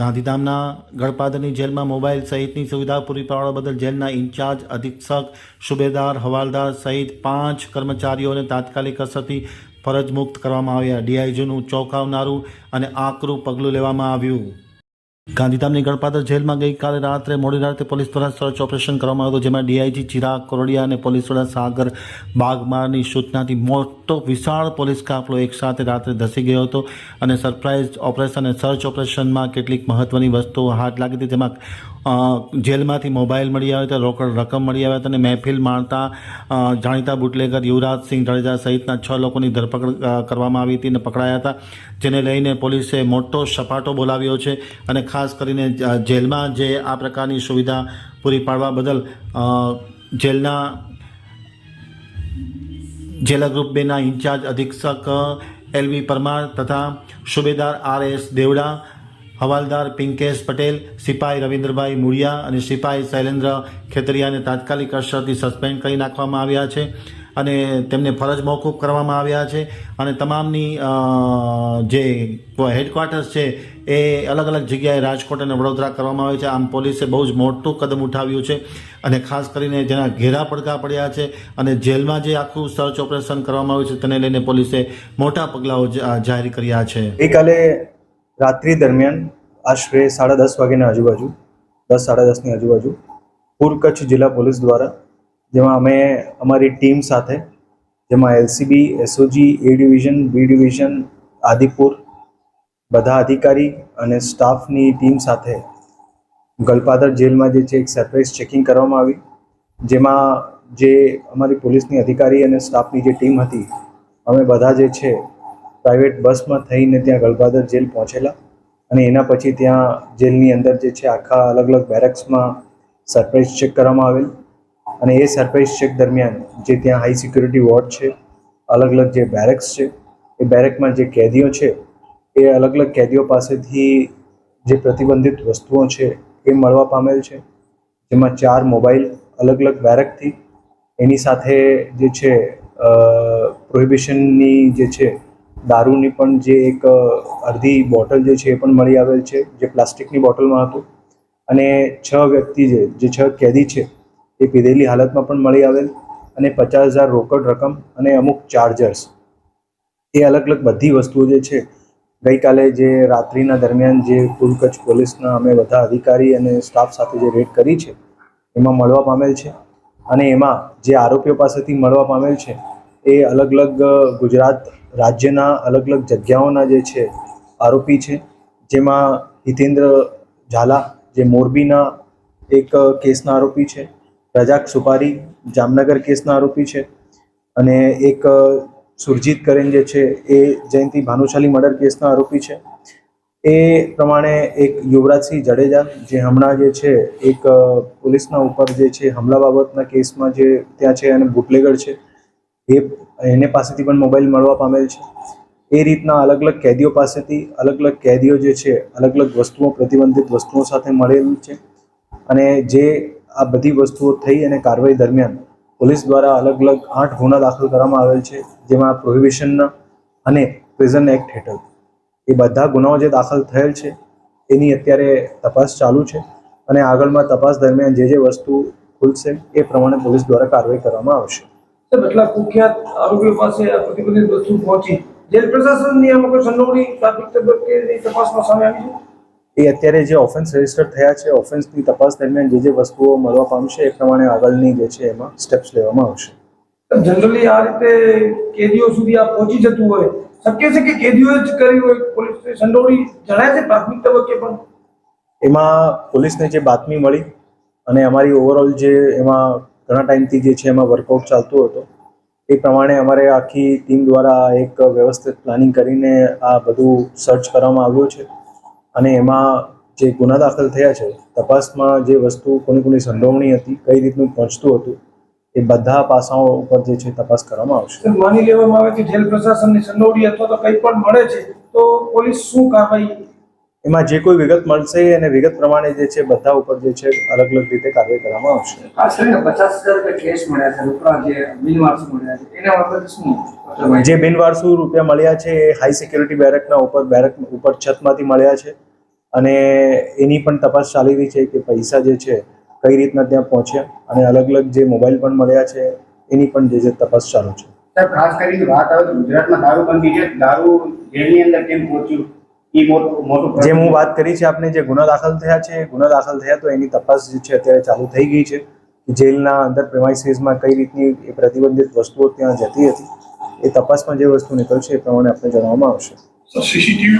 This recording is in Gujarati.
ગાંધીધામના ગળપાદરની જેલમાં મોબાઈલ સહિતની સુવિધા પૂરી પાડવા બદલ જેલના ઇન્ચાર્જ અધિક્ષક, સુબેદાર, હવાલદાર સહિત પાંચ કર્મચારીઓને તાત્કાલિક અસરથી ફરજ મુક્ત કરવામાં આવ્યા. ડીઆઈજીનું ચોંકાવનારું અને આકરું પગલું લેવામાં આવ્યું. ગાંધીધામની ગળપાદર જેલમાં ગઈકાલે રાત્રે મોડી રાત્રે પોલીસ દ્વારા સર્ચ ઓપરેશન કરવામાં આવ્યું જેમાં ડીઆઈજી ચિરાગ કોરડિયા અને પોલીસ વડા સાગર બાગમારની સૂચનાથી મોટો વિશાળ પોલીસ કાફલો એકસાથે રાત્રે ધસી ગયો હતો અને સરપ્રાઇઝ ઓપરેશન અને સર્ચ ઓપરેશનમાં કેટલીક મહત્ત્વની વસ્તુઓ હાથ લાગી હતી, જેમાં જેલમાંથી મોબાઈલ મળી આવ્યા હતા, રોકડ રકમ મળી આવ્યા હતા અને મહેફિલ માણતા જાણીતા બુટલેગર યુવરાજસિંહ જાડેજા સહિતના છ લોકોની ધરપકડ કરવામાં આવી હતી અને પકડાયા હતા, જેને લઈને પોલીસે મોટો સપાટો બોલાવ્યો છે અને ખાસ કરીને જેલમાં જે આ પ્રકારની સુવિધા પૂરી પાડવા બદલ જેલના જેલ ગ્રુપ બેના ઇન્ચાર્જ અધિક્ષક એલવી પરમાર તથા સુબેદાર આર એસ દેવડા, હવાલદાર પિંકેશ પટેલ, સિપાઈ રવિન્દ્રભાઈ મુળિયા અને સિપાઈ શૈલેન્દ્ર ખેતરિયાને તાત્કાલિક અસરથી સસ્પેન્ડ કરી નાખવામાં આવ્યા છે. અને તેમને ફરજ મોકૂફ કરવામાં આવ્યા છે. અને તમામની જે હેડક્વાર્ટર્સ છે, એ અલગ અલગ જગ્યાએ રાજકોટ અને વડોદરા કરવામાં આવે છે. આમ પોલીસે બહુ જ મોટું કદમ ઉઠાવ્યું છે અને ખાસ કરીને જેના ઘેરા પડકા પડ્યા છે અને જેલમાં જે આખું સર્ચ ઓપરેશન કરવામાં આવ્યું છે તેને લઈને પોલીસે મોટા પગલાઓ જાહેર કર્યા છે. ગઈકાલે રાત્રિ દરમિયાન આશરે સાડા દસ વાગ્યાની આજુબાજુ, દસ, સાડા દસની આજુબાજુ પૂર્વ કચ્છ જિલ્લા પોલીસ દ્વારા જેમાં અમે અમારી ટીમ સાથે, જેમાં LCB SOG A division B division Adipur, બધા અધિકારી અને સ્ટાફની ટીમ સાથે ગલપાદર જેલમાં જે છે એક સરપ્રાઇઝ ચેકિંગ કરવામાં આવી, જેમાં જે અમારી પોલીસની અધિકારી અને સ્ટાફની જે ટીમ હતી, અમે બધા જે છે પ્રાઇવેટ બસમાં થઈને ત્યાં ગલપાદર જેલ પહોંચેલા અને એના પછી ત્યાં જેલની અંદર જે છે આખા અલગ અલગ બેરેક્સમાં સરપ્રાઇઝ ચેક કરવામાં આવેલ. અને એ સરપ્રાઇઝ ચેક દરમિયાન જે ત્યાં હાઈ સિક્યુરિટી વોર્ડ છે, અલગ અલગ જે બેરેક્સ છે, એ બેરેકમાં જે કેદીઓ છે, એ અલગ અલગ કેદીઓ પાસેથી જે પ્રતિબંધિત વસ્તુઓ છે એ મળવા પામેલ છે. જેમાં ચાર મોબાઈલ અલગ અલગ બેરેકથી એની સાથે જે છે પ્રોહિબિશનની જે છે, દારૂની પણ જે એક અડધી બોટલ જે છે એ પણ મળી આવેલ છે, જે પ્લાસ્ટિકની બોટલમાં હતું. અને છ વ્યક્તિ જે છ કેદી છે એ પીધેલી હાલતમાં પણ મળી આવેલ અને પચાસ હજાર રોકડ રકમ અને અમુક ચાર્જર્સ એ અલગ અલગ બધી વસ્તુઓ જે છે, ગઈકાલે જે રાત્રિના દરમિયાન જે કુલ કચ્છ પોલીસના અમે બધા અધિકારી અને સ્ટાફ સાથે જે રેડ કરી છે, એમાં મળવા પામેલ છે અને એમાં જે આરોપીઓ પાસેથી મળવા પામેલ છે, એ અલગ અલગ ગુજરાત રાજ્યના અલગ અલગ જગ્યાઓના જે છે, આરોપી છે. જેમાં હિતેન્દ્ર ઝાલા, જે મોરબીના એક કેસના આરોપી છે રજાક સુપારી જામનગર કેસના આરોપી છે. અને એક સુરજીત કરેન જે છે, એ જયંતિ ભાનુશાલી મર્ડર કેસના આરોપી છે. એ પ્રમાણે એક યુવરાજસિંહ જાડેજા જે હમણાં જે છે, એક પોલીસના ઉપર જે છે, હમલા બાબતના કેસમાં જે ત્યાં છે અને બુટલેગર છે, એ, એને પાસેથી પણ મોબાઈલ મળવા પામેલ છે. એ રીતના અલગ અલગ કેદીઓ પાસેથી અલગ અલગ કેદીઓ જે છે અલગ અલગ વસ્તુઓ, પ્રતિબંધિત વસ્તુઓ સાથે મળેલ છે. અને જે આ બધી વસ્તુઓ થઈ અને કાર્યવાહી દરમિયાન પોલીસ દ્વારા અલગ અલગ આઠ ગુના દાખલ કરવામાં આવેલ છે, જેમાં પ્રોહિબિશનના અને પ્રિઝન એક્ટ હેઠળ. એ બધા ગુનાઓ જે દાખલ થયેલ છે, એની અત્યારે તપાસ ચાલુ છે અને આગળમાં તપાસ દરમિયાન જે જે વસ્તુ ખુલશે એ પ્રમાણે પોલીસ દ્વારા કાર્યવાહી કરવામાં આવશે. પાસે પ્રતિબંધિત વસ્તુ પહોંચી. જેલ પ્રશાસન નિયામકો સંડોવણી પ્રાથમિક તબક્કે તપાસમાં સામે આવી છે? એ અત્યારે જે ઓફેન્સ રજિસ્ટર થયા છે ઓફેન્સની તપાસ દરમિયાન જે જે વસ્તુઓ મળવા પામશે એ પ્રમાણે આગળની જે છે એમાં સ્ટેપ્સ લેવામાં આવશે. જનરલી આ રીતે કેદીઓ સુધી આ પહોંચી જતું હોય શક્ય છે કે કેદીઓએ જ કર્યું હોય? પોલીસ સ્ટેશન દોડી જણાય છે પ્રાથમિક તબક્કે પણ? એમાં પોલીસને જે બાતમી મળી અને અમારી ઓવરઓલ જે એમાં ઘણા ટાઈમથી જે છે એમાં વર્કઆઉટ ચાલતું હતું એ પ્રમાણે અમારે આખી ટીમ દ્વારા એક વ્યવસ્થિત પ્લાનિંગ કરીને આ બધું સર્ચ કરવામાં આવ્યું છે. અને એમાં જે ગુના દાખલ થયા છે, તપાસમાં જે વસ્તુ કોની કોની સંડોવણી હતી, કઈ રીતનું પહોંચતું હતું, એ બધા પાસાઓ ઉપર જે છે તપાસ કરવામાં આવશે. માની લેવામાં આવે કે જેલ પ્રશાસનની સંડોવણી અથવા તો કંઈ પણ મળે છે, તો પોલીસ શું કાર્યવાહી એમાં જે કોઈ વિગત મળશે અને વિગત પ્રમાણે જે છે બધા ઉપર જે છે અલગ અલગ રીતે કાર્ય કરવામાં આવશે. ખાસ કરીને પચાસ હજાર રૂપિયા કેશ મળ્યા છે રોકડા જે બિનવારસુ મળ્યા છે એના બાબતે શું જે બિનવારસુ રૂપિયા મળ્યા છે એ હાઈ સિક્યુરિટી બેરેકના ઉપર બેરેક ઉપર છતમાંથી મળ્યા છે અને એની પણ તપાસ ચાલી રહી છે કે પૈસા જે છે કઈ રીતના ત્યાં પહોંચ્યા અને અલગ અલગ જે મોબાઈલ પણ મળ્યા છે એની પણ જે છે તપાસ ચાલુ છે. ખાસ કરીને વાત આવે તો ગુજરાતમાં દારૂબંધી છે દારૂ જેલની અંદર કેમ પહોંચ્યું? મોટું હું વાત કરી છે આપને જે ગુનો દાખલ થયા છે એ ગુનો દાખલ થયા તો એની તપાસ જે છે અત્યારે ચાલુ થઈ ગઈ છે જેલના અંદર પ્રેમાઇસીસમાં કઈ રીતની એ પ્રતિબંધિત વસ્તુઓ ત્યાં જતી હતી એ તપાસમાં જે વસ્તુ નીકળશે એ પ્રમાણે આપણે જણાવવામાં આવશે. સીસીટીવી